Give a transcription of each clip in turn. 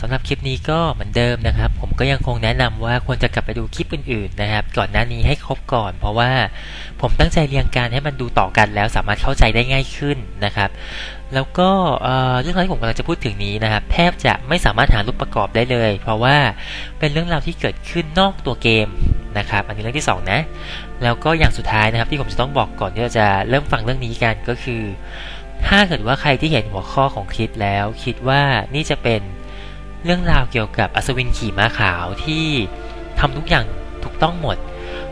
สำหรับคลิปนี้ก็เหมือนเดิมนะครับ ผมก็ยังคงแนะนำว่าควรจะกลับไปดูคลิปอื่นๆนะครับ ก่อนหน้านี้ให้ครบก่อน เพราะว่าผมตั้งใจเรียงการให้มันดูต่อกันแล้วสามารถเข้าใจได้ง่ายขึ้นนะครับ แล้วก็เรื่องราวที่ผมกำลังจะพูดถึงนี้นะครับ แทบจะไม่สามารถหารูปประกอบได้เลย เพราะว่าเป็นเรื่องราวที่เกิดขึ้นนอกตัวเกมนะครับ อันนี้เรื่องที่ 2 นะ แล้วก็อย่างสุดท้ายนะครับที่ผมจะต้องบอกก่อนที่เราจะเริ่มฟังเรื่องนี้กันก็คือ ถ้าเกิดว่าใครที่เห็นหัวข้อของคลิปแล้ว คิดว่านี่จะเป็น เรื่องราวเกี่ยวกับอัศวินขี่ม้าขาวที่ทำทุกอย่างถูกต้องหมด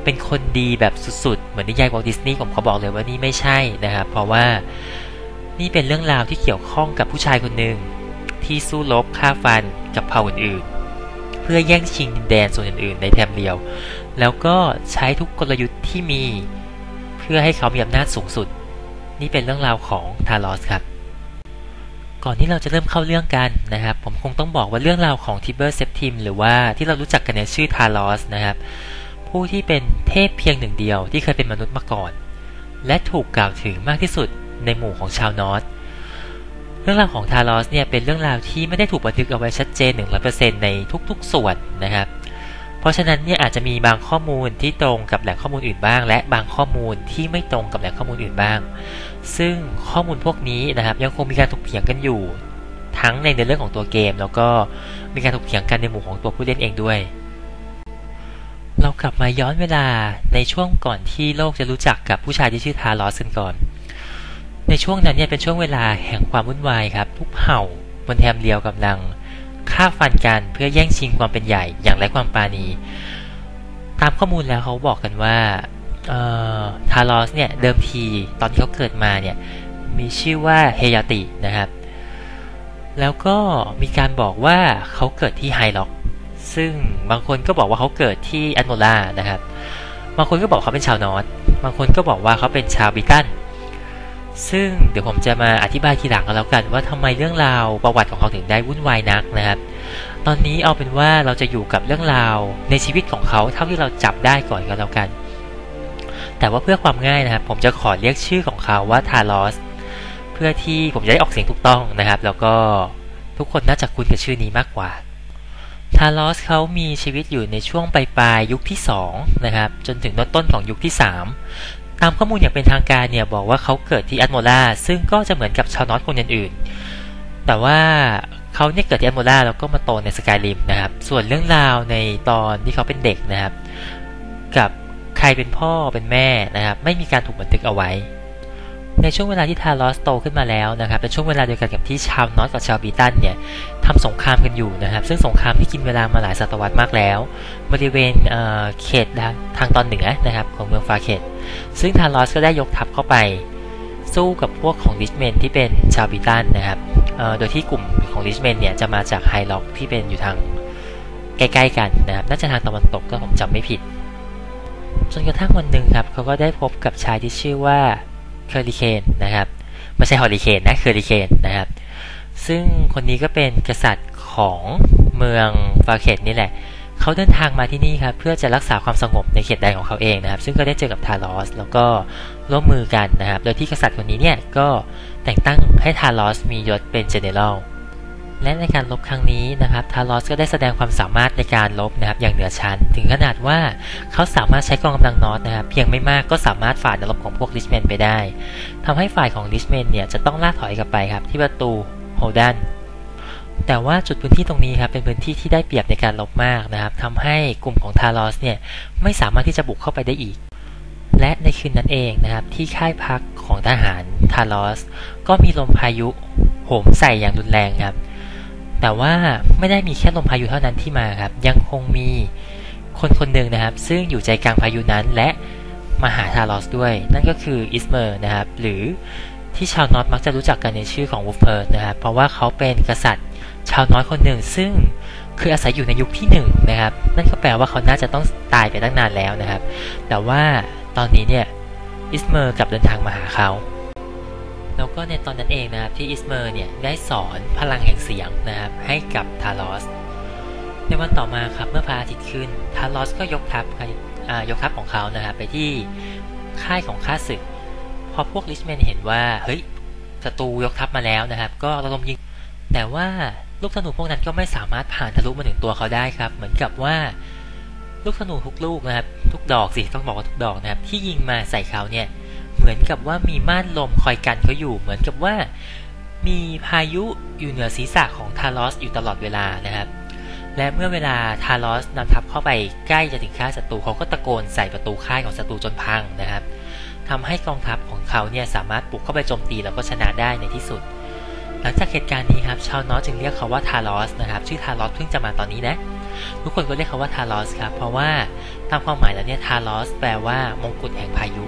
เป็นคนดีแบบสุดๆ เหมือนนิยายวอลดิสนีย์ผมเขาบอกเลยว่านี่ไม่ใช่นะครับ เพราะว่านี่เป็นเรื่องราวที่เกี่ยวข้องกับผู้ชายคนหนึ่งที่สู้รบฆ่าฟันกับเผ่าอื่นๆ เพื่อแย่งชิงดินแดนส่วนอื่นๆ ในแถบเดียว แล้วก็ใช้ทุกกลยุทธ์ที่มี เพื่อให้เขามีอำนาจสูงสุด นี่เป็นเรื่องราวของทารอสครับ ก่อนที่เราจะเริ่มเข้าเรื่องกันนะครับ ผมคงต้องบอกว่าเรื่องราวของทิเบอร์เซปติมหรือว่าที่เรารู้จักกันในชื่อทารอสนะครับ ผู้ที่เป็นเทพเพียงหนึ่งเดียวที่เคยเป็นมนุษย์มาก่อน และถูกกล่าวถึงมากที่สุดในหมู่ของชาวนอตเรื่องราวของทารอสเนี่ยเป็นเรื่องราวที่ไม่ได้ถูกบันทึกเอาไว้ชัดเจน 100%ในทุกๆ ส่วนนะครับ เพราะฉะนั้นเนี่ยอาจจะมีบางข้อมูลที่ตรงกับแหล่งข้อมูลอื่นบ้าง และบางข้อมูลที่ไม่ตรงกับแหล่งข้อมูลอื่นบ้าง ซึ่งข้อมูลพวกนี้นะครับยังคงมีการถกเถียงกันอยู่ ทั้งในเรื่องของตัวเกม แล้วก็มีการถกเถียงกันในหมู่ของตัวผู้เล่นเองด้วย เรากลับมาย้อนเวลาในช่วงก่อนที่โลกจะรู้จักกับผู้ชายที่ชื่อทารอสกันก่อน ในช่วงนั้นเนี่ยเป็นช่วงเวลาแห่งความวุ่นวายครับทุกเผ่าบนแถมเดียวกำลัง ฆ่าฟันกันเพื่อแย่งชิงความเป็นใหญ่อย่างไรความปาณี ตามข้อมูลแล้วเขาบอกกันว่าทารอสเนี่ยเดิมทีตอนที่เขาเกิดมาเนี่ยมีชื่อว่าเฮยาตินะครับ แล้วก็มีการบอกว่าเขาเกิดที่ไฮล็อก ซึ่งบางคนก็บอกว่าเขาเกิดที่อันโมลานะครับ บางคนก็บอกเขาเป็นชาวนอตบางคนก็บอกว่าเขาเป็นชาวบิตัน ซึ่งเดี๋ยวผมจะมาอธิบายทีหลังกันแล้วกันว่าทำไมเรื่องราวประวัติของเขาถึงได้วุ่นวายนักนะครับ ตอนนี้เอาเป็นว่าเราจะอยู่กับเรื่องราวในชีวิตของเขาเท่าที่เราจับได้ก่อนก็แล้วกัน แต่ว่าเพื่อความง่ายนะครับ ผมจะขอเรียกชื่อของเขาว่าทารอสเพื่อที่ผมจะได้ออกเสียงถูกต้องนะครับ แล้วก็ทุกคนน่าจะคุ้นกับชื่อนี้มากกว่าทารอสเขามีชีวิตอยู่ในช่วงปลายปลายยุคที่ 2 นะครับ จนถึงต้นของยุคที่ 3 ตามข้อมูลอย่างเป็นทางการเนี่ยบอกว่าเขาเกิดที่อัตโมลาซึ่งก็จะเหมือนกับชาวนอตคนอื่นๆ แต่ว่าเขาเนี่ยเกิดที่อัตโมลาแล้วก็มาโตในสกายริมนะครับ ส่วนเรื่องราวในตอนที่เขาเป็นเด็กนะครับ กับใครเป็นพ่อเป็นแม่นะครับ ไม่มีการถูกบันทึกเอาไว้ ในช่วงเวลาที่ทารอสโตขึ้นมาแล้วนะครับเป็นช่วงเวลาเดียวกันกับที่ชาวนอตกับชาวบีตันเนี่ยทำสงครามกันอยู่นะครับ ซึ่งสงครามที่กินเวลามาหลายศตวรรษมากแล้ว บริเวณเเขตทางตอนเหนือนะครับของเมืองฟาเขตซึ่งทารอสก็ได้ยกทัพเข้าไป สู้กับพวกของดิชเมนที่เป็นชาวบีตันนะครับโดยที่กลุ่มของดิชเมนเนี่ยจะมาจากไฮล็อกที่เป็นอยู่ทางใกล้ๆกันนะครับน่าจะทางตะวันตกก็ผมจำไม่ผิดจนกระทั่งวันหนึ่งครับเขาก็ได้พบกับชายที่ชื่อว่า เคอริเคนนะครับ ไม่ใช่ฮอริเคนนะเคอริเคนนะครับ ซึ่งคนนี้ก็เป็นกษัตริย์ของเมืองฟาเคตนี่แหละ เขาเดินทางมาที่นี่ครับเพื่อจะรักษาความสงบในเขตแดนของเขาเองนะครับ ซึ่งก็ได้เจอกับทารอส แล้วก็ร่วมมือกันนะครับ โดยที่กษัตริย์คนนี้เนี่ยก็แต่งตั้งให้ทารอสมียศเป็นเจเนอเรล และในการลบครั้งนี้นะครับทารอสก็ได้แสดงความสามารถในการลบนะครับอย่างเหนือชั้น ถึงขนาดว่าเขาสามารถใช้กองกำลังนอตนะครับเพียงไม่มากก็สามารถฝ่าแนวรบของพวกลิชแมนไปได้ทำให้ฝ่ายของลิชแมนเนี่ยจะต้องล่าถอยกลับไปครับที่ประตูโฮดันแต่ว่าจุดพื้นที่ตรงนี้ครับเป็นพื้นที่ที่ได้เปรียบในการลบมากนะครับทำให้กลุ่มของทารอสเนี่ยไม่สามารถที่จะบุกเข้าไปได้อีก และในคืนนั้นเองนะครับที่ค่ายพักของทหารทารอสก็มีลมพายุโหมใส่อย่างรุนแรงครับ แต่ว่าไม่ได้มีแค่ลมพายุเท่านั้นที่มาครับ ยังคงมีคนคนหนึ่งนะครับ ซึ่งอยู่ใจกลางพายุนั้นและมาหาทารอสด้วย นั่นก็คืออิสเมอร์นะครับ หรือที่ชาวนอตมักจะรู้จักกันในชื่อของวูฟเพิร์ดนะครับ เพราะว่าเขาเป็นกษัตริย์ชาวน้อยคนหนึ่ง ซึ่งคืออาศัยอยู่ในยุคที่1นนะครับ นั่นก็แปลว่าเขาน่าจะต้องตายไปตั้งนานแล้วนะครับ แต่ว่าตอนนี้เนี่ยอิสเมอร์กลับเดินทางมาหาเขา แล้วก็ในตอนนั้นเองนะครับที่อิสเมอร์เนี่ยได้สอนพลังแห่งเสียงนะครับให้กับทารอส ในวันต่อมาครับเมื่อพระอาทิตย์ขึ้นทารอสก็ยกทัพยกทัพของเขานะครับไปที่ค่ายของข้าศึก พอพวกลิชแมนเห็นว่าเฮ้ยศัตรูยกทัพมาแล้วนะครับ ก็ระดมยิง แต่ว่าลูกธนูพวกนั้นก็ไม่สามารถผ่านทะลุมาถึงตัวเขาได้ครับ เหมือนกับว่าลูกธนูทุกลูกนะครับ ทุกดอกสิต้องบอกว่าทุกดอกนะครับที่ยิงมาใส่เขาเนี่ย เหมือนกับว่ามีม่านลมคอยกันเขาอยู่ เหมือนกับว่ามีพายุอยู่เหนือศีรษะของทารอสอยู่ตลอดเวลานะครับ และเมื่อเวลาทารอสนำทัพเข้าไปใกล้จะถึงค่ายศัตรูเขาก็ตะโกนใส่ประตูค่ายของศัตรูจนพังนะครับทำให้กองทัพของเขาเนี่ยสามารถปลุกเข้าไปโจมตีแล้วก็ชนะได้ในที่สุด หลังจากเหตุการณ์นี้ครับชาวนอสจึงเรียกเขาว่าทารอสนะครับชื่อทารอสเพิ่งจะมาตอนนี้นะทุกคนก็เรียกเขาว่าทารอสครับเพราะว่าตามความหมายแล้วเนี่ยทารอสแปลว่ามงกุฎแห่งพายุ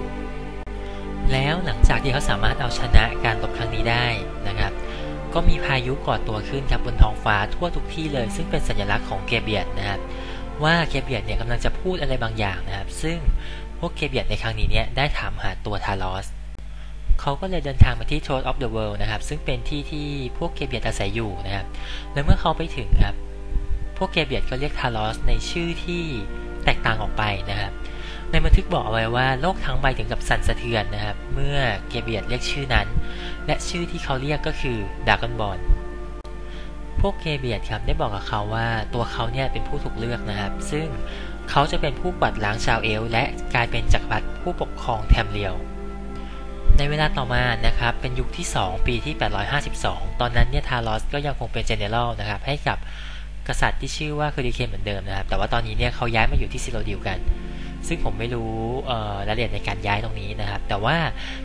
แล้วหลังจากที่เขาสามารถเอาชนะการรบครั้งนี้ได้นะครับ ก็มีพายุก่อตัวขึ้นครับบนท้องฟ้าทั่วทุกที่เลย ซึ่งเป็นสัญลักษณ์ของเกเบียดนะครับ ว่าเกเบียดเนี่ยกำลังจะพูดอะไรบางอย่างนะครับ ซึ่งพวกเกเบียดในครั้งนี้เนี่ยได้ถามหาตัวทารอสเขาก็เลยเดินทางมาที่ Throne of the World นะครับ ซึ่งเป็นที่ที่พวกเกเบียดอาศัยอยู่นะครับ และเมื่อเขาไปถึงครับ พวกเกเบียดก็เรียกทารอสในชื่อที่แตกต่างออกไปนะครับ ในบันทึกบอกเอาไว้ว่าโลกทั้งใบถึงกับสั่นสะเทือนนะครับ เมื่อเกเบียดเรียกชื่อนั้น และชื่อที่เขาเรียกก็คือดากอนบอลพวกเกเบียดครับได้บอกกับเขาว่าตัวเขาเนี่ยเป็นผู้ถูกเลือกนะครับ ซึ่งเขาจะเป็นผู้กวาดล้างชาวเอล และกลายเป็นจักรพรรดิผู้ปกครองแทมเรียว ในเวลาต่อมานะครับเป็นยุคที่ 2 ปีที่ 852 ตอนนั้นเนี่ยทารอสก็ยังคงเป็นเจเนอเรลนะครับให้กับกษัตริย์ที่ชื่อว่าคือดิเคนเหมือนเดิมนะครับ แต่ว่าตอนนี้เนี่ยเขาย้ายมาอยู่ที่ซิโลดิวกัน ซึ่งผมไม่รู้รายละเอียดในการย้ายตรงนี้นะครับ แต่ว่า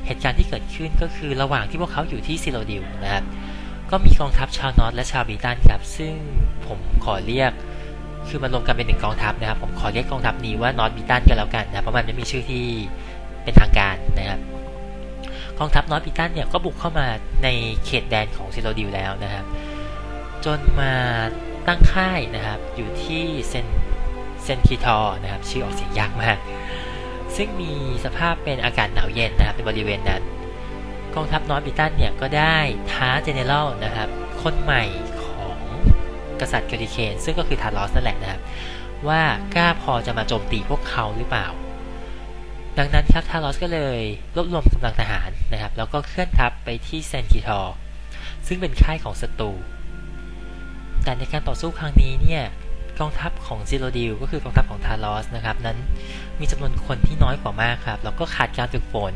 เหตุการณ์ที่เกิดขึ้นก็คือระหว่างที่พวกเขาอยู่ที่ซิโลดิวนะครับ ก็มีกองทัพชาวนอตและชาวบีตันครับ ซึ่งผมขอเรียก คือมันรวมกันเป็นหนึ่งกองทัพนะครับ ผมขอเรียกกองทัพนี้ว่านอตบีตันกันแล้วกันนะ เพราะมันไม่มีชื่อที่เป็นทางการนะครับกองทัพนอตบีตันเนี่ยก็บุกเข้ามาในเขตแดนของซิโลดิวแล้วนะครับ จนมาตั้งค่ายนะครับอยู่ที่เซน เซนคิทอนะครับชื่อออกเสียงยากมาก ซึ่งมีสภาพเป็นอากาศหนาวเย็นนะครับในบริเวณนั้น กองทัพนอร์บิตันเนี่ยก็ได้ท้าเจเนอเรลนะครับคนใหม่ของกษัตริย์เกริเคนซึ่งก็คือทารอสนั่นแหละนะครับว่ากล้าพอจะมาโจมตีพวกเขาหรือเปล่า ดังนั้นครับทารอสก็เลยรวบรวมกำลังทหารนะครับแล้วก็เคลื่อนทัพไปที่เซนคิทอซึ่งเป็นค่ายของศัตรูแต่ในการต่อสู้ครั้งนี้เนี่ย กองทัพของซิโรดิลก็คือกองทัพของทารอสนะครับนั้นมีจำนวนคนที่น้อยกว่ามากครับแล้วก็ขาดการฝึกฝน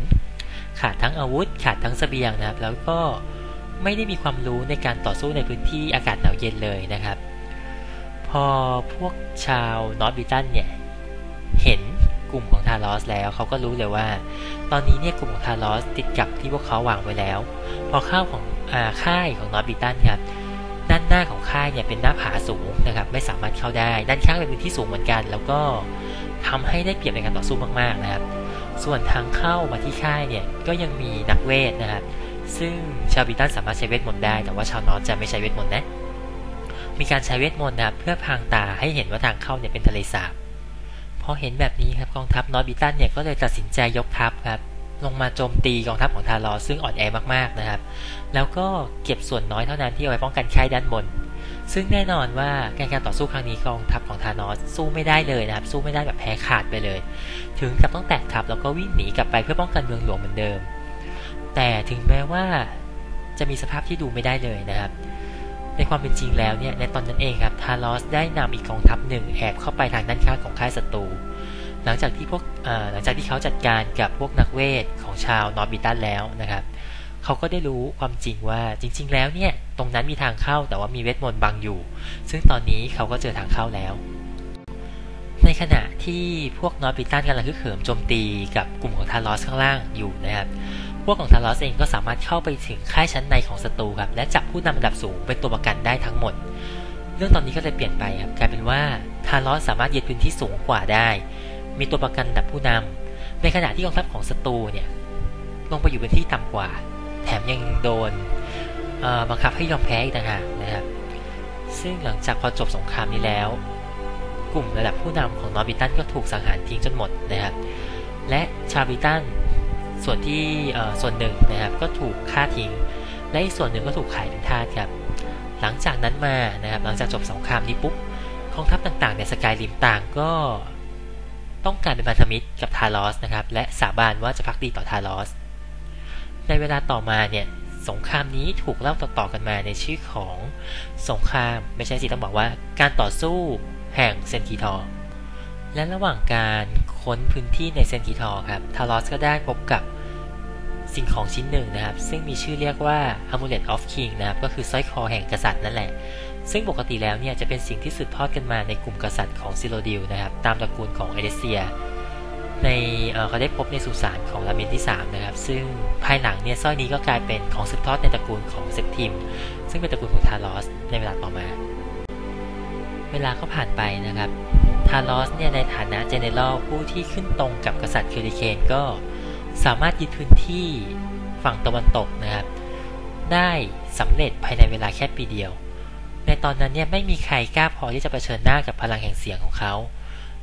ขาดทั้งอาวุธ ขาดทั้งสเสบียงนะครับ แล้วก็ไม่ได้มีความรู้ในการต่อสู้ในพื้นที่อากาศหนาวเย็นเลยนะครับ พอพวกชาวนอร์บิตันเนี่ยเห็นกลุ่มของทารอสแล้วเขาก็รู้เลยว่า ตอนนี้เนี่ยกลุ่มของทารอสติดกับที่พวกเขาวางไว้แล้ว พอข้าวของอาค่ายของนอร์บิตันครับานหน้าของค่ายเนี่ยเป็นหน้าผาสูงนะครับ ไม่สามารถเข้าได้ ด้านข้างเป็นพื้นที่สูงเหมือนกัน แล้วก็ทำให้ได้เปรียบในการต่อสู้มาก ๆนะครับ ส่วนทางเข้ามาที่ค่ายเนี่ยก็ยังมีนักเวทนะครับ ซึ่งชาวบิตันสามารถใช้เวทมนต์ได้ แต่ว่าชาวนอตจะไม่ใช้เวทมนต์นะ มีการใช้เวทมนต์นะครับเพื่อพางตาให้เห็นว่าทางเข้าเนี่ยเป็นทะเลสาบพอเห็นแบบนี้ครับกองทัพนอตบิตันเนี่ยก็เลยตัดสินใจยกทัพครับ ลงมาโจมตีกองทัพของทารอซึ่งอ่อนแอมากๆนะครับ แล้วก็เก็บส่วนน้อยเท่านั้นที่เอาไว้ป้องกันค่ายด้านบน ซึ่งแน่นอนว่าการการต่อสู้ครั้งนี้กองทัพของทานอสสู้ไม่ได้เลยนะครับ สู้ไม่ได้แบบแพ้ขาดไปเลย ถึงกับต้องแตกทัพแล้วก็วิ่งหนีกลับไปเพื่อป้องกันเมืองหลวงเหมือนเดิม แต่ถึงแม้ว่าจะมีสภาพที่ดูไม่ได้เลยนะครับ ในความเป็นจริงแล้วเนี่ยในตอนนั้นเองครับทารอสได้นำอีกกองทัพหนึ่งแอบเข้าไปทางด้านข้างของค่ายศัตรู หลังจากที่พวกหลังจากที่เขาจัดการกับพวกนักเวทของชาวนอร์บิตันแล้วนะครับ เขาก็ได้รู้ความจริงว่าจริง ๆ แล้วเนี่ยตรงนั้นมีทางเข้าแต่ว่ามีเวทมนต์บังอยู่ ซึ่งตอนนี้เขาก็เจอทางเข้าแล้ว ในขณะที่พวกนอร์บิตันกำลังคึกเขิมโจมตีกับกลุ่มของทารอสข้างล่างอยู่นะครับพวกของทารอสเองก็สามารถเข้าไปถึงค่ายชั้นในของศัตรูครับและจับผู้นำระดับสูงเป็นตัวประกันได้ทั้งหมด เรื่องตอนนี้ก็เลยเปลี่ยนไปครับกลายเป็นว่าทารอสสามารถยึดพื้นที่สูงกว่าได้ มีตัวประกันดับผู้นำในขณะที่กองทัพของศัตรูเนี่ยลงไปอยู่พื้นที่ต่ำกว่า แถมยังโดนบังคับให้ยอมแพ้อีกต่างหากนะครับซึ่งหลังจากพอจบสงครามนี้แล้ว กลุ่มระดับผู้นำของนอร์บิตันก็ถูกสังหารทิ้งจนหมดนะครับและชาบิตันส่วนที่ส่วนหนึ่งนะครับก็ถูกฆ่าทิ้ง และอีกส่วนหนึ่งก็ถูกขายเป็นทาสครับหลังจากนั้นมานะครับหลังจากจบสงครามนี้ปุ๊บกองทัพต่างๆในสกายริมต่างก็ ต้องการเป็นพันธมิตรกับทารอสนะครับและสาบานว่าจะพักดีต่อทารอส ในเวลาต่อมาเนี่ยสงครามนี้ถูกเล่าต่อๆกันมาในชื่อของสงครามไม่ใช่สิต้องบอกว่าการต่อสู้แห่งเซนกิทอร์และระหว่างการค้นพื้นที่ในเซนกิทอร์ครับทารอสก็ได้พบกับสิ่งของชิ้นหนึ่งนะครับ ซึ่งมีชื่อเรียกว่า Amulet of King นะครับ ก็คือสร้อยคอแห่งกษัตริย์นั่นแหละ ซึ่งปกติแล้วเนี่ยจะเป็นสิ่งที่สืบทอดกันมาในกลุ่มกษัตริย์ของซิโลดิลนะครับตามตระกูลของเอเดเซีย ในเขาได้พบในสุสานของลาเมนที่3นะครับซึ่งภายหลังเนี่ยสร้อยนี้ก็กลายเป็นของสืบทอดในตระกูลของเซปทิม ซึ่งเป็นตระกูลของทารอสในเวลาต่อมา เวลาก็ผ่านไปนะครับทารอสเนี่ยในฐานะเจเนอเรลผู้ที่ขึ้นตรงกับกษัตริย์คิริเคนก็สามารถยึดพื้นที่ฝั่งตะวันตกนะครับได้สำเร็จภายในเวลาแค่ปีเดียว ในตอนนั้นเนี่ยไม่มีใครกล้าพอที่จะเผชิญหน้ากับพลังแห่งเสียงของเขา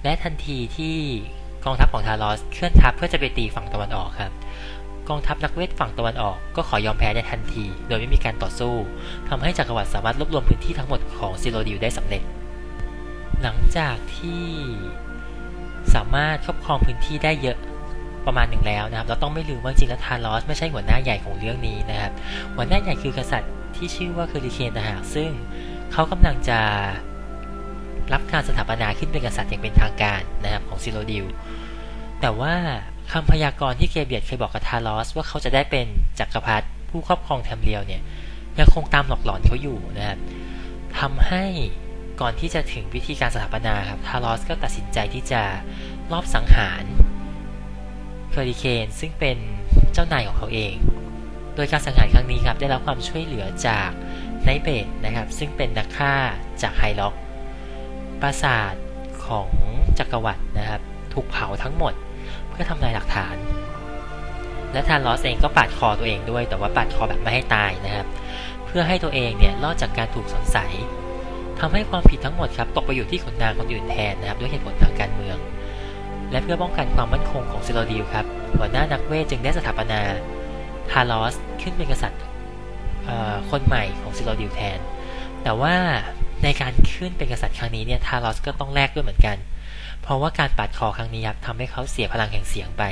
และทันทีที่กองทัพของทารอสเคลื่อนทัพเพื่อจะไปตีฝั่งตะวันออกครับกองทัพนักเวทฝั่งตะวันออกก็ขอยอมแพ้ในทันที โดยไม่มีการต่อสู้ทำให้จักรวรรดิสามารถรวบรวมพื้นที่ทั้งหมดของซิโลดิวได้สำเร็จ หลังจากที่สามารถครอบครองพื้นที่ได้เยอะประมาณหนึ่งแล้วนะครับ เราต้องไม่ลืมว่าจริงแล้วทารอสไม่ใช่หัวหน้าใหญ่ของเรื่องนี้นะครับ หัวหน้าใหญ่คือกษัตริย์ที่ชื่อว่าเคอริเคนนะฮะซึ่ง เขากำลังจะรับการสถาปนาขึ้นเป็นกษัตริย์อย่างเป็นทางการนะครับของซิโลดิวแต่ว่าคำพยากรณ์ที่เกเบียดเคยบอกกับทารอส ว่าเขาจะได้เป็นจักรพรรดิผู้ครอบครองแทมเรียวเนี่ยยังคงตามหลอกหลอนเขาอยู่นะครับทำให้ก่อนที่จะถึงวิธีการสถาปนาครับทารอสก็ตัดสินใจที่จะลอบสังหารเคอริเคนซึ่งเป็นเจ้านายของเขาเอง โดยการสังหารครั้งนี้ครับได้รับความช่วยเหลือจาก ไนเบตนะครับ ซึ่งเป็นนักฆ่าจากไฮล็อก ปราสาทของจักรวรรดินะครับ ถูกเผาทั้งหมดเพื่อทำลายหลักฐาน และทานลอสเองก็ปาดคอตัวเองด้วย แต่ว่าปาดคอแบบไม่ให้ตายนะครับ เพื่อให้ตัวเองเนี่ยรอดจากการถูกสงสัยทำให้ความผิดทั้งหมดครับตกไปอยู่ที่ขนนางคนอื่นแทนนะครับ ด้วยเหตุผลทางการเมือง และเพื่อป้องกันความมั่นคงของซิโลดิลครับหัวหน้านักเวทจึงได้สถาปนาทารอสขึ้นเป็นกษัตริย์ คนใหม่ของซิโลดิลแทน แต่ว่าในการขึ้นเป็นกษัตริย์ครั้งนี้เนี่ยทารอสก็ต้องแลกด้วยเหมือนกัน เพราะว่าการปาดคอครั้งนี้ครับทำให้เขาเสียพลังแห่งเสียงไป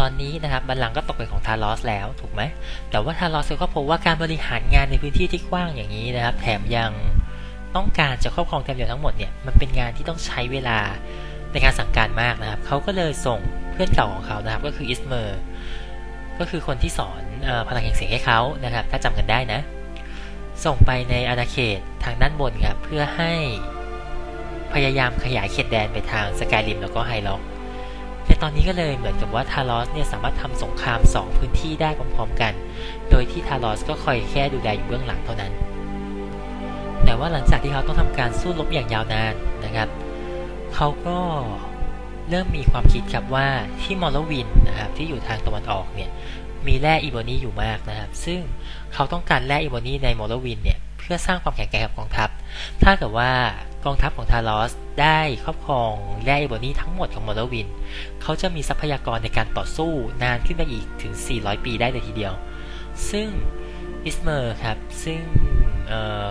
ตอนนี้นะครับบัลลังก์ก็ตกเป็นของทารอสแล้วถูกไหม แต่ว่าทารอสก็พบว่าการบริหารงานในพื้นที่ที่กว้างอย่างนี้นะครับ แถมยังต้องการจะครอบครองแถมเดียวทั้งหมดเนี่ยมันเป็นงานที่ต้องใช้เวลาในการสั่งการมากนะครับ เขาก็เลยส่งเพื่อนเก่าของเขานะครับ ก็คืออิสเมอร์ ก็คือคนที่สอน พลังแห่งเสียงให้เขานะครับ ถ้าจำกันได้นะ ส่งไปในอาณาเขตทางด้านบนครับเพื่อให้พยายามขยายเขตแดนไปทางสกายริมแล้วก็ไฮล็อกในตอนนี้ก็เลยเหมือนกับว่าทารอสเนี่ยสามารถทำสงคราม 2 พื้นที่ได้พร้อมๆกัน โดยที่ทารอสก็คอยแค่ดูแลอยู่เบื้องหลังเท่านั้น แต่ว่าหลังจากที่เขาต้องทำการสู้รบอย่างยาวนานนะครับ เขาก็เริ่มมีความคิดครับว่าที่มอลวินนะครับที่อยู่ทางตะวันออกเนี่ย มีแร่อีโบนีอยู่มากนะครับ ซึ่งเขาต้องการแร่อีโบนีในมอลวินเนี่ยเพื่อสร้างความแข็งแกร่งกับกองทัพ ถ้าเกิดว่ากองทัพของทารอสได้ครอบครองแร่อีโบนีทั้งหมดของมอลวิน เขาจะมีทรัพยากรในการต่อสู้นานขึ้นไปอีกถึง 400 ปีได้เลยทีเดียว ซึ่งอิสเมอร์ครับซึ่งเ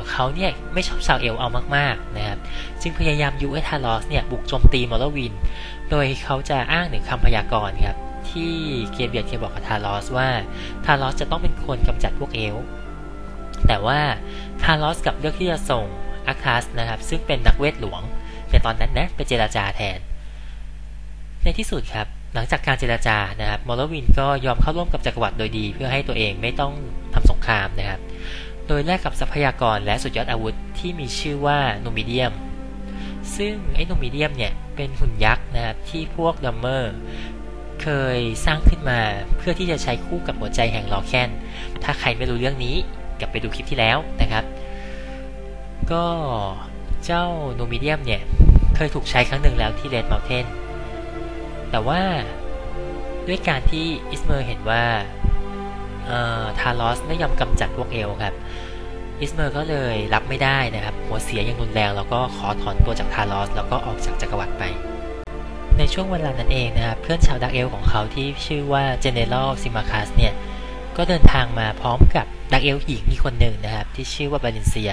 เขาเนี่ยไม่ชอบชาวเอลเอามากๆนะครับจึงพยายามยุให้ทารอสเนี่ยบุกโจมตีมอลวิน โดยเขาจะอ้างถึงคำพยากรณ์ครับ ที่เกเบียดเคยบอกกับทารอสว่าทารอสจะต้องเป็นคนกำจัดพวกเอลแต่ว่าทารอสกับเลือกที่จะส่งอาคัสนะครับ ซึ่งเป็นนักเวทหลวงในตอนนั้นนะไปเจราจาแทน ในที่สุดครับหลังจากการเจราจานะครับมอลวินก็ยอมเข้าร่วมกับจักรวรรดิโดยดี เพื่อให้ตัวเองไม่ต้องทำสงครามนะครับ โดยแลกกับทรัพยากรและสุดยอดอาวุธที่มีชื่อว่าโนมิเดียม ซึ่งไอ้โนมิเดียมเนี่ยเป็นหุ่นยักษ์นะครับที่พวกดัมเมอร์ เคยสร้างขึ้นมาเพื่อที่จะใช้คู่กับหัวใจแห่งลอแคนถ้าใครไม่รู้เรื่องนี้กลับไปดูคลิปที่แล้วนะครับ ก็เจ้าโนมิเดียมเนี่ย เคยถูกใช้ครั้งหนึ่งแล้วที่เรดเมลเทนแต่ว่าด้วยการที่อิสเมอร์เห็นว่าทารอสไม่ยอมกำจัดพวกเอลครับอิสเมอร์ก็เลยรับไม่ได้นะครับ หัวเสียอย่างรุนแรงแล้วก็ขอถอนตัวจากทารอสแล้วก็ออกจากจักรวรรดิไป ในช่วงเวลานั้นเองนะครับเพื่อนชาวดักเอลของเขาที่ชื่อว่าเจเนอเรลซิมาคัสเนี่ยก็เดินทางมาพร้อมกับดักเอลหญิงอีกคนหนึ่งนะครับ ที่ชื่อว่าบาลินเซีย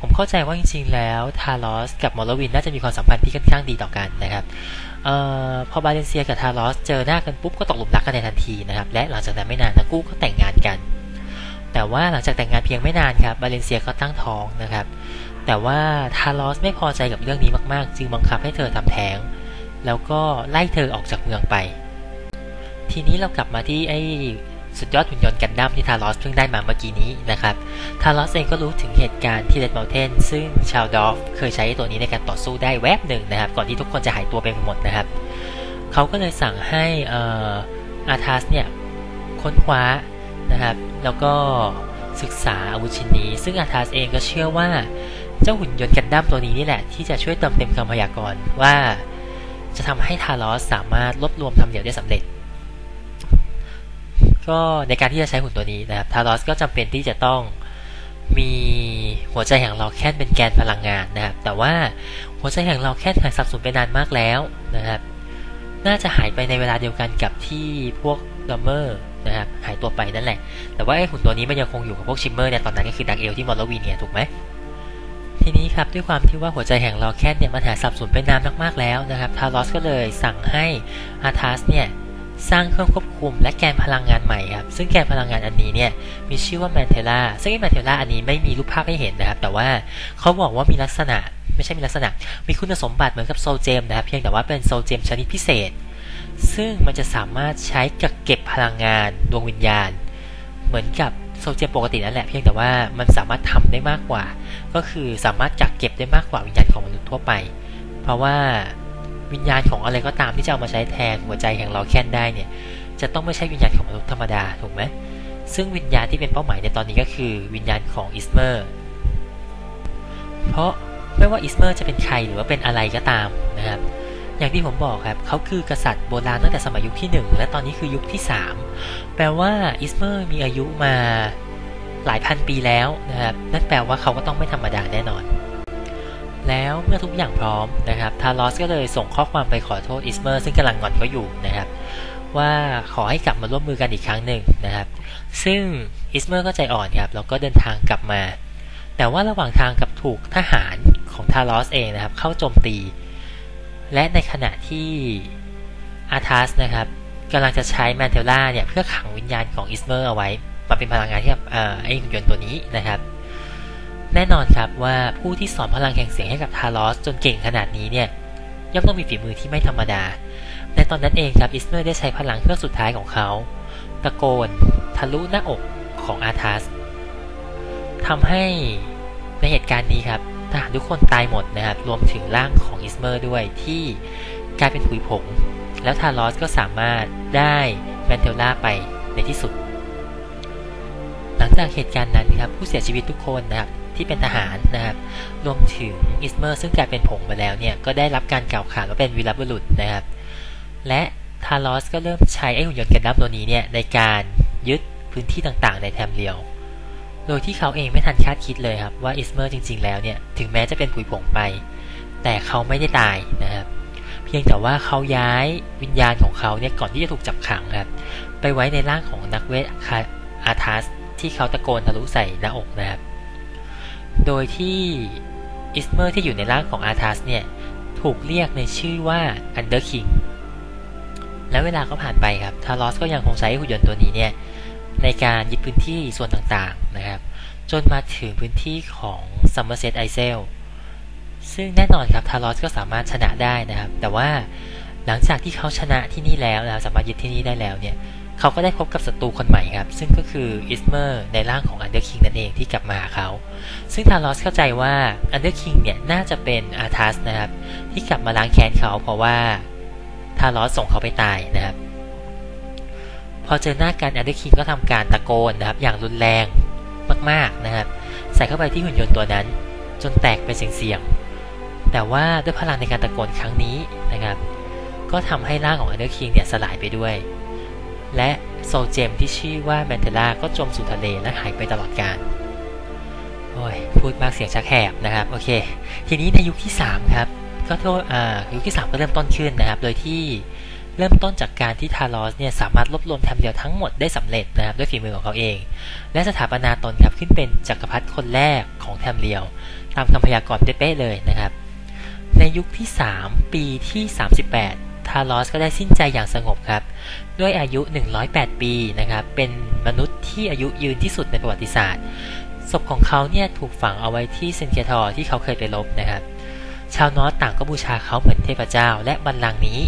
ผมเข้าใจว่าจริงๆแล้วทารอสกับมอร์วินน่าจะมีความสัมพันธ์ที่ค่อนข้างดีต่อกันนะครับออพอบาเลนเซียกับทารอสเจอหน้ากันปุ๊บก็ตกหลุมรักกันในทันทีนะครับ และหลังจากนั้นไม่นานทั้งคู่ก็แต่งงานกัน แต่ว่าหลังจากแต่งงานเพียงไม่นานครับบาเลนเซียก็ตั้งท้องนะครับ แต่ว่าทารอสไม่พอใจกับเรื่องนี้มากๆ จึงบังคับให้เธอทำแท้ง แล้วก็ไล่เธอออกจากเมืองไป ทีนี้เรากลับมาที่ไอ้สุดยอดหุ่นยนต์กันดั้มที่ทารอสเพิ่งได้มาเมื่อกี้นี้นะครับ ทารอสเองก็รู้ถึงเหตุการณ์ที่เลดเมลเทนซึ่งชาวดอฟเคยใช้ตัวนี้ในการต่อสู้ได้แวบหนึ่งนะครับ ก่อนที่ทุกคนจะหายตัวไปหมดนะครับ เขาก็เลยสั่งให้อาร์ทัสเนี่ยค้นคว้านะครับ แล้วก็ศึกษาอาวุธชิ้นนี้ ซึ่งอาร์ทัสเองก็เชื่อว่า เจ้าหุ่นยนต์กันดั้มตัวนี้นี่แหละที่จะช่วยเติมเต็มคำพยากรณ์ว่า จะทำให้ทารอสสามารถรวบรวมทำเดี่ยวได้สำเร็จ ก็ในการที่จะใช้หุ่นตัวนี้นะครับทารอสก็จำเป็นที่จะต้องมีหัวใจแห่งเราแค่เป็นแกนพลังงานนะครับ แต่ว่าหัวใจแห่งเราแค่หายสับสนไปนานมากแล้วนะครับ น่าจะหายไปในเวลาเดียวกันกับที่พวกดัมเมอร์นะครับหายตัวไปนั่นแหละ แต่ว่าไอ้หุ่นตัวนี้มันยังคงอยู่กับพวกชิมเมอร์เนี่ยตอนนั้นก็คือดักเอลที่มอลลวีเนี่ยถูกไหม ทีนี้ครับด้วยความที่ว่าหัวใจแห่งเราแค่เนี่ยมันหายสับสนไปนานมากๆแล้วนะครับทารอสก็เลยสั่งให้อาร์ทัสเนี่ยสร้างเครื่องควบคุมและแกนพลังงานใหม่ครับ ซึ่งแกนพลังงานอันนี้เนี่ยมีชื่อว่าแมนเทล่าซึ่งแมนเทล่าอันนี้ไม่มีรูปภาพให้เห็นนะครับ แต่ว่าเขาบอกว่ามีลักษณะไม่ใช่มีลักษณะ มีคุณสมบัติเหมือนกับโซลเจมนะครับ เพียงแต่ว่าเป็นโซลเจมชนิดพิเศษ ซึ่งมันจะสามารถใช้กักเก็บพลังงานดวงวิญญาณ เหมือนกับ โซเจมปกตินั่นแหละเพียงแต่ว่ามันสามารถทำได้มากกว่า ก็คือสามารถกักเก็บได้มากกว่าวิญญาณของมนุษย์ทั่วไป เพราะว่าวิญญาณของอะไรก็ตามที่จะเอามาใช้แทนหัวใจแห่งเราแค้นได้เนี่ยจะต้องไม่ใช่วิญญาณของมนุษย์ธรรมดาถูกไหมซึ่งวิญญาณที่เป็นเป้าหมายในตอนนี้ก็คือวิญญาณของอิสเมอร์ เพราะไม่ว่าอิสเมอร์จะเป็นใครหรือว่าเป็นอะไรก็ตามนะครับ อย่างที่ผมบอกครับเขาคือกษัตริย์โบราณตั้งแต่สมัยยุคที่ 1 และตอนนี้คือยุคที่ 3 แปลว่าอิสเมอร์มีอายุมาหลายพันปีแล้วนะครับนั่นแปลว่าเขาก็ต้องไม่ธรรมดาแน่นอน แล้วเมื่อทุกอย่างพร้อมนะครับทารอสก็เลยส่งข้อความไปขอโทษอิสเมอร์ซึ่งกำลังงอนเขาอยู่นะครับว่าขอให้กลับมาร่วมมือกันอีกครั้งหนึ่งนะครับ ซึ่งอิสเมอร์ก็ใจอ่อนครับแล้วก็เดินทางกลับมา แต่ว่าระหว่างทางกับถูกทหารของทารอสเองนะครับเข้าโจมตี และในขณะที่อาทัสนะครับกำลังจะใช้แมนเทล่าเนี่ยเพื่อขังวิญญาณของอิสเมอร์เอาไว้ มาเป็นพลังงานที่กับไอ้หุ่นยนต์ตัวนี้นะครับ แน่นอนครับว่าผู้ที่สอนพลังแห่งเสียงให้กับทารอสจนเก่งขนาดนี้เนี่ยย่อมต้องมีฝีมือที่ไม่ธรรมดา ในตอนนั้นเองครับอิสเมอร์ได้ใช้พลังเครื่องสุดท้ายของเขาตะโกนทะลุหน้าอกของอาทัสทำให้ในเหตุการณ์นี้ครับ ทหารทุกคนตายหมดนะครับ รวมถึงร่างของอิสเมอร์ด้วยที่กลายเป็นผุยผง แล้วทารอสก็สามารถได้แมนเทลล่าไปในที่สุด หลังจากเหตุการณ์นั้นครับผู้เสียชีวิตทุกคนนะครับที่เป็นทหารนะครับ รวมถึงอิสเมอร์ซึ่งกลายเป็นผงไปแล้วเนี่ย ก็ได้รับการกล่าวขานว่าเป็นวีรบุรุษนะครับ และทารอสก็เริ่มใช้ไอ้หุ่นยนต์กันดั้มตัวนี้เนี่ยในการยึดพื้นที่ต่างๆ ในแทมเรียว โดยที่เขาเองไม่ทันคาดคิดเลยครับว่าอิสเมอร์จริง ๆ แล้วเนี่ยถึงแม้จะเป็นผุยผงไป แต่เขาไม่ได้ตายนะครับเพียงแต่ว่าเขาย้ายวิญญาณของเขาเนี่ยก่อนที่จะถูกจับขังครับไปไว้ในร่างของนักเวทอาทัสที่เขาตะโกนทะลุใส่หน้าอกนะครับ โดยที่อิสเมอร์ที่อยู่ในร่างของอาทัสเนี่ยถูกเรียกในชื่อว่าอันเดอร์คิงแล้วเวลาก็ผ่านไปครับทารอสก็ยังคงใช้หุ่นยนต์ตัวนี้เนี่ย ในการยึดพื้นที่ส่วนต่างๆนะครับ จนมาถึงพื้นที่ของซัมเมอร์เซตไอเซลซึ่งแน่นอนครับทารอสก็สามารถชนะได้นะครับ แต่ว่าหลังจากที่เขาชนะที่นี่แล้วนะสามารถยึดที่นี่ได้แล้วเนี่ยเขาก็ได้พบกับศัตรูคนใหม่ครับ ซึ่งก็คืออิสเมอร์ในร่างของอันเดอร์คิงนั่นเองที่กลับมาหาเขา ซึ่งทารอสเข้าใจว่าอันเดอร์คิงเนี่ยน่าจะเป็นอาร์ทัสนะครับ ที่กลับมาล้างแค้นเขาเพราะว่าทารอสส่งเขาไปตายนะครับ พอเจอหน้ากันแอนเดอร์คิงก็ทำการตะโกนนะครับ อย่างรุนแรงมากๆนะครับ ใส่เข้าไปที่หุ่นยนต์ตัวนั้น จนแตกเป็นเสียงๆแต่ว่าด้วยพลังในการตะโกนครั้งนี้นะครับ ก็ทำให้ร่างของแอนเดอร์คิงเนี่ยสลายไปด้วย และโซเจมที่ชื่อว่าแมนเทล่าก็จมสู่ทะเลและหายไปตลอดกาลโอ้ยพูดมากเสียงชักแหบนะครับโอเค ทีนี้ในยุคที่ 3 ครับก็โทษอ่ายุคที่ 3 ก็เริ่มต้นขึ้นนะครับ โดยที่ เริ่มต้นจากการที่ทารอสเนี่ยสามารถรวบรวมแทมเดียวทั้งหมดได้สำเร็จนะครับด้วยฝีมือของเขาเอง และสถาปนาตนครับขึ้นเป็นจักรพรรดิคนแรกของแทมเรียว ตามคำพยากรณ์เป๊ะเลยนะครับ ในยุคที่ 3 ปีที่ 38 ทารอสก็ได้สิ้นใจอย่างสงบครับ ด้วยอายุ 108 ปีนะครับเป็นมนุษย์ที่อายุยืนที่สุดในประวัติศาสตร์ศพของเขาเนี่ยถูกฝังเอาไว้ที่เซนเทียทอที่เขาเคยไปลบนะครับชาวนอสต่างก็บูชาเขาเหมือนเทพเจ้า และบัลลังก์นี้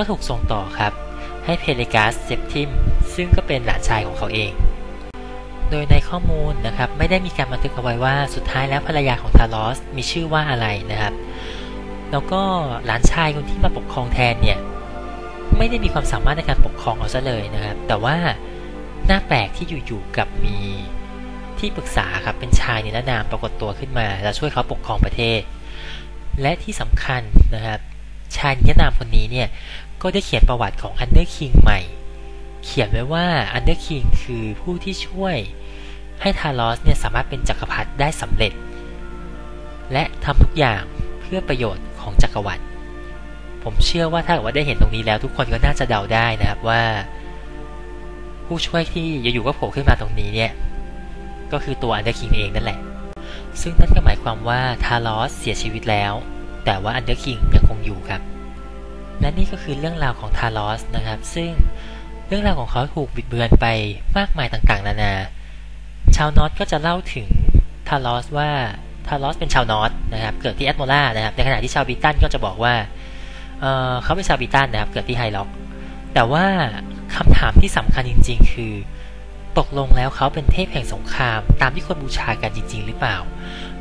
ก็ถูกส่งต่อครับ ให้เพเลกัสเซปทิมซึ่งก็เป็นหลานชายของเขาเอง โดยในข้อมูลนะครับไม่ได้มีการบันทึกเอาไว้ว่าสุดท้ายแล้วภรรยาของทารอสมีชื่อว่าอะไรนะครับ แล้วก็หลานชายคนที่มาปกครองแทนเนี่ยไม่ได้มีความสามารถในการปกครองเอาซะเลยนะครับ แต่ว่าหน้าแปลกที่อยู่ๆกับมีที่ปรึกษาครับเป็นชายในนามปรากฏตัวขึ้นมา แล้วช่วยเขาปกครองประเทศ และที่สำคัญนะครับ ชายนินามคนนี้เนี่ย ก็ได้เขียนประวัติของอันเดอร์คิงใหม่ เขียนไว้ว่าอันเดอร์คิงคือผู้ที่ช่วยให้ทารอสเนี่ยสามารถเป็นจักรพรรดิได้สำเร็จ และทำทุกอย่างเพื่อประโยชน์ของจักรวรรดิผมเชื่อว่าถ้าเกิดว่าได้เห็นตรงนี้แล้ว ทุกคนก็น่าจะเดาได้นะครับว่า ผู้ช่วยที่อยู่ๆก็โผล่ขึ้นมาตรงนี้เนี่ยก็คือตัวอันเดอร์คิงเองนั่นแหละ ซึ่งนั่นก็หมายความว่าทารอสเสียชีวิตแล้ว แต่ว่าอันเดอร์คิงยังคงอยู่ครับ และนี่ก็คือเรื่องราวของทารอสนะครับ ซึ่งเรื่องราวของเขาถูกบิดเบือนไปมากมายต่างๆ นานา ชาวนอตก็จะเล่าถึงทารอสว่าทารอสเป็นชาวนอตนะครับ เกิดที่แอตโมล่านะครับ ในขณะที่ชาวบิตันก็จะบอกว่าเเขาเป็นชาวบิตันนะครับ เกิดที่ไฮล็อก แต่ว่าคำถามที่สำคัญจริง ๆ คือ ตกลงแล้วเขาเป็นเทพแห่งสงคราม ตามที่คนบูชากันจริง ๆ หรือเปล่า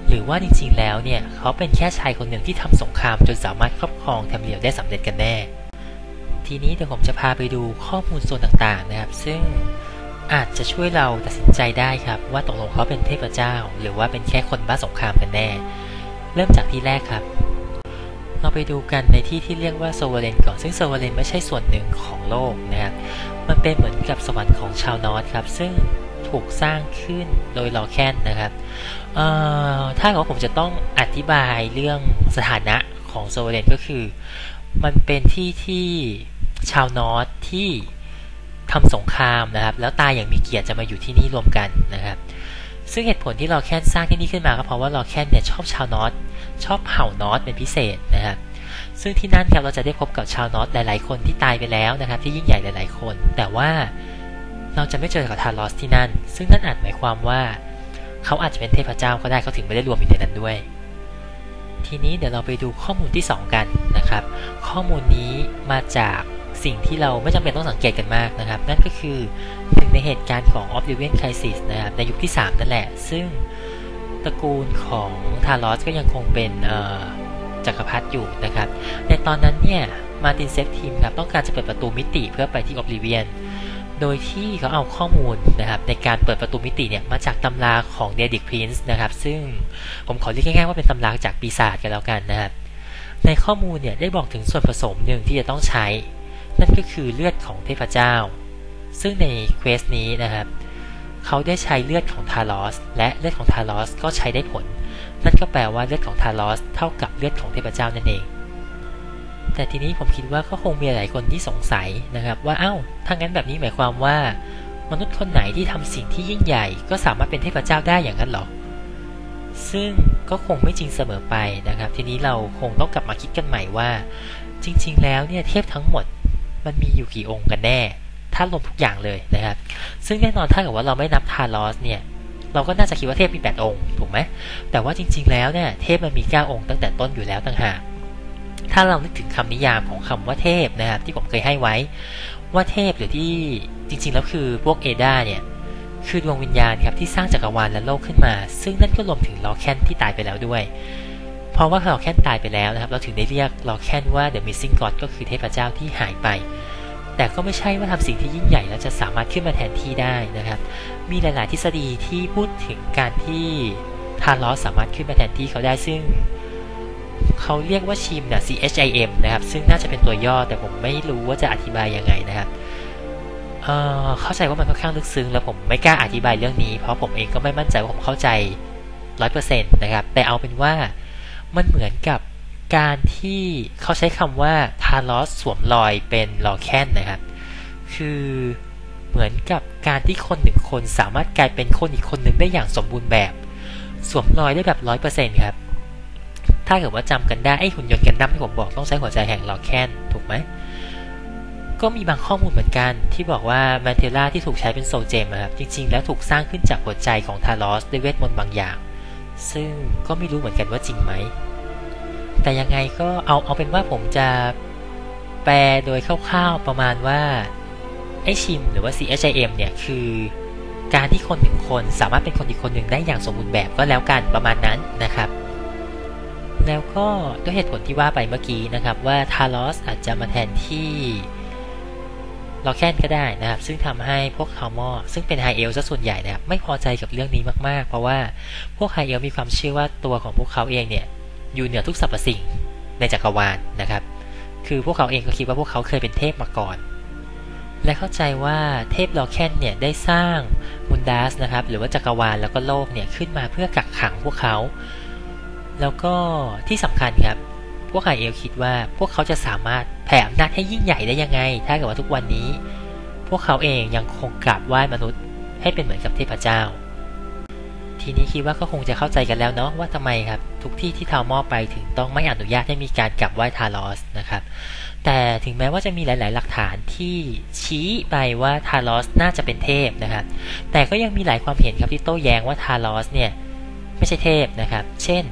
หรือว่าจริงๆ แล้วเนี่ยเขาเป็นแค่ชายคนหนึ่งที่ทำสงครามจนสามารถครอบครองแทมเรียวได้สำเร็จกันแน่ ทีนี้เดี๋ยวผมจะพาไปดูข้อมูลส่วนต่างๆนะครับ ซึ่งอาจจะช่วยเราตัดสินใจได้ครับว่าตกลงเขาเป็นเทพเจ้า หรือว่าเป็นแค่คนบ้าสงครามกันแน่ เริ่มจากที่แรกครับ เราไปดูกันในที่ที่เรียกว่าโซเวเรนก่อน ซึ่งโซเวเรนไม่ใช่ส่วนหนึ่งของโลกนะครับ มันเป็นเหมือนกับสวรรค์ของชาวนอตครับ ซึ่งถูกสร้างขึ้นโดยลอแคนนะครับ ถ้าเกิดผมจะต้องอธิบายเรื่องสถานะของโซเวเรนก็คือ มันเป็นที่ที่ชาวนอตที่ทำสงครามนะครับ แล้วตายอย่างมีเกียรติจะมาอยู่ที่นี่รวมกันนะครับ ซึ่งเหตุผลที่ลอแคนสร้างที่นี่ขึ้นมาก็เพราะว่าลอแคนเนี่ยชอบชาวนอตชอบเผ่านอตเป็นพิเศษนะครับซึ่งที่นั่นครับเราจะได้พบกับชาวนอตหลายๆ คนที่ตายไปแล้วนะครับ ที่ยิ่งใหญ่หลาย ๆ คน แต่ว่าเราจะไม่เจอกับทารอสที่นั่น ซึ่งนั่นอาจหมายความว่า เขาอาจจะเป็นเทพเจ้าก็ได้เขาถึงไม่ได้รวมอยู่ในนั้นด้วย ทีนี้เดี๋ยวเราไปดูข้อมูลที่ 2 กันนะครับ ข้อมูลนี้มาจากสิ่งที่เราไม่จำเป็นต้องสังเกตกันมากนะครับ นั่นก็คือหนึ่งในเหตุการณ์ของ Oblivion Crisis นะครับในยุคที่ 3 นั่นแหละ ซึ่งตระกูลของทารอสก็ยังคงเป็นจักรพรรดิอยู่นะครับ ในตอนนั้นเนี่ย มาตินเซฟทีมครับต้องการจะเปิดประตูมิติเพื่อไปที่ Oblivion โดยที่เขาเอาข้อมูลนะครับในการเปิดประตูมิติเนี่ยมาจากตำราของเดดิกพรินซ์นะครับ ซึ่งผมขอเรียกง่ายๆว่าเป็นตำราจากปีศาจกันแล้วกันนะครับ ในข้อมูลเนี่ยได้บอกถึงส่วนผสมหนึ่งที่จะต้องใช้ นั่นก็คือเลือดของเทพเจ้า ซึ่งในเควสนี้นะครับเขาได้ใช้เลือดของทารอสและเลือดของทารอสก็ใช้ได้ผล นั่นก็แปลว่าเลือดของทารอสเท่ากับเลือดของเทพเจ้านั่นเอง แต่ทีนี้ผมคิดว่าก็คงมีหลายคนที่สงสัยนะครับ ว่าเอา้าถ้างั้นแบบนี้หมายความว่า มนุษย์คนไหนที่ทำสิ่งที่ยิ่งใหญ่ ก็สามารถเป็นเทพเจ้าได้อย่างนั้นหรอ ซึ่งก็คงไม่จริงเสมอไปนะครับ ทีนี้เราคงต้องกลับมาคิดกันใหม่ว่า จริง ๆ แล้วเนี่ยเทพทั้งหมดมันมีอยู่กี่องค์กันแน่ ถ้ารวมทุกอย่างเลยนะครับ ซึ่งแน่นอนถ้าเกิดว่าเราไม่นับทารอสเนี่ยเราก็น่าจะคิดว่าเทพมี 8 องค์ ถูกไหม แต่ว่าจริง ๆ แล้วเนี่ย เทพมันมี 9 องค์ตั้งแต่ต้นอยู่แล้วต่างหาก ถ้าเรานึกถึงคำนิยามของคำว่าเทพนะครับที่ผมเคยให้ไว้ว่าเทพหรือที่จริงๆแล้วคือพวกเอดาเนี่ยคือดวงวิญญาณครับที่สร้างจักรวาลและโลกขึ้นมา ซึ่งนั่นก็รวมถึงลอแคนที่ตายไปแล้วด้วย เพราะว่าลอแคนตายไปแล้วนะครับ เราถึงได้เรียกลอแคนว่า The Missing God ก็คือเทพเจ้าที่หายไป แต่ก็ไม่ใช่ว่าทำสิ่งที่ยิ่งใหญ่แล้วจะสามารถขึ้นมาแทนที่ได้นะครับ มีหลาย ๆ ทฤษฎีที่พูดถึงการที่ทารอสสามารถขึ้นมาแทนที่เขาได้ซึ่ง เขาเรียกว่าชิมเนี่ย C H I M นะครับ ซึ่งน่าจะเป็นตัวย่อแต่ผมไม่รู้ว่าจะอธิบายยังไงนะครับเเข้าใจว่ามันค่อนข้างลึกซึ้งแล้วผมไม่กล้าอธิบายเรื่องนี้ เพราะผมเองก็ไม่มั่นใจว่าผมเข้าใจร้อยเปอร์เซ็นต์นะครับ แต่เอาเป็นว่ามันเหมือนกับการที่เขาใช้คำว่าทารอสสวมรอยเป็นลอแคนนะครับ คือเหมือนกับการที่คนหนึ่งคนสามารถกลายเป็นคนอีกคนหนึ่งได้อย่างสมบูรณ์แบบ สวมรอยได้แบบร้อยเปอร์เซ็นต์ครับ ถ้าเกิดว่าจำกันได้ไอ้หุ่นยนต์กันดั้มที่ผมบอกต้องใช้หัวใจแห่งลอแคนถูกไหมก็มีบางข้อมูลเหมือนกันที่บอกว่าแมนเทล่าที่ถูกใช้เป็นโซเจมครับจริงๆ แล้วถูกสร้างขึ้นจากหัวใจของทารอสด้วยเวทมนต์บางอย่าง ซึ่งก็ไม่รู้เหมือนกันว่าจริงไหม แต่ยังไงก็เอาเอาเป็นว่าผมจะแปลโดยคร่าวๆประมาณว่าไอชิมหรือว่า CHIM เนี่ยคือการที่คนหนึ่งคนสามารถเป็นคนอีกคนหนึ่งได้อย่างสมบูรณ์แบบก็แล้วกันประมาณนั้นนะครับ แล้วก็ด้วยเหตุผลที่ว่าไปเมื่อกี้นะครับว่าทารอสอาจจะมาแทนที่ลอแคนก็ได้นะครับ ซึ่งทำให้พวกคาร์มอซึ่งเป็นไฮเอลซะส่วนใหญ่นะครับไม่พอใจกับเรื่องนี้มากๆ เพราะว่าพวกไฮเอลมีความเชื่อว่าตัวของพวกเขาเองเนี่ยอยู่เหนือทุกสรรพสิ่งในจักรวาลนะครับ คือพวกเขาเองก็คิดว่าพวกเขาเคยเป็นเทพมาก่อน และเข้าใจว่าเทพลอแคนเนี่ยได้สร้างมุนดาสนะครับหรือว่าจักรวาลแล้วก็โลกเนี่ยขึ้นมาเพื่อกักขังพวกเขา แล้วก็ที่สำคัญครับ พวกไฮเอลคิดว่าพวกเขาจะสามารถแผ่อำนาจให้ยิ่งใหญ่ได้ยังไง ถ้าเกิดว่าทุกวันนี้ พวกเขาเองยังคงกราบไหว้มนุษย์ให้เป็นเหมือนกับเทพเจ้า ทีนี้คิดว่าก็คงจะเข้าใจกันแล้วเนาะว่าทำไมครับ ทุกที่ที่ทาวมอไปถึงต้องไม่อนุญาตให้มีการกราบไหว้ทารอสนะครับ แต่ถึงแม้ว่าจะมีหลาย ๆ หลักฐานที่ชี้ไปว่าทารอสน่าจะเป็นเทพนะครับ แต่ก็ยังมีหลายความเห็นครับที่โต้แย้งว่าทารอสเนี่ยไม่ใช่เทพนะครับ เช่น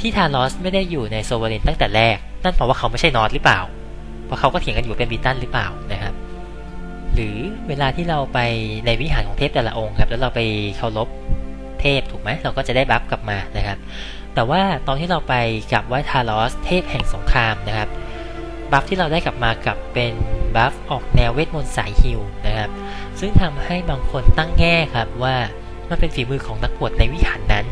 ที่ทารอสไม่ได้อยู่ในโซเวเรนตั้งแต่แรก นั่นเพราะว่าเขาไม่ใช่นอตหรือเปล่า เพราะเขาก็เถียงกันอยู่เป็นบิตันหรือเปล่านะครับ หรือเวลาที่เราไปในวิหารของเทพแต่ละองค์ครับ แล้วเราไปเคารพเทพถูกไหมเราก็จะได้บัฟกลับมานะครับ แต่ว่าตอนที่เราไปกับไหว้ทารอสเทพแห่งสงครามนะครับบัฟที่เราได้กลับมากับเป็นบัฟออกแนวเวทมนต์สายฮิลนะครับ ซึ่งทำให้บางคนตั้งแง่ครับว่ามันเป็นฝีมือของนักบวชในวิหารนั้น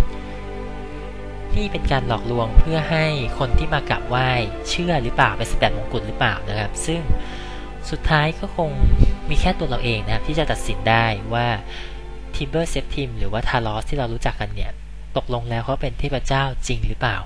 นี่เป็นการหลอกลวงเพื่อให้คนที่มากราบไหว้เชื่อหรือเปล่าเป็นสแตทมงกุฎหรือเปล่านะครับ ซึ่งสุดท้ายก็คงมีแค่ตัวเราเองนะครับ ที่จะตัดสินได้ว่าทิมเบอร์เซฟทิมหรือว่าทารอสที่เรารู้จักกันเนี่ย ตกลงแล้วเขาเป็นเทพเจ้าจริงหรือเปล่า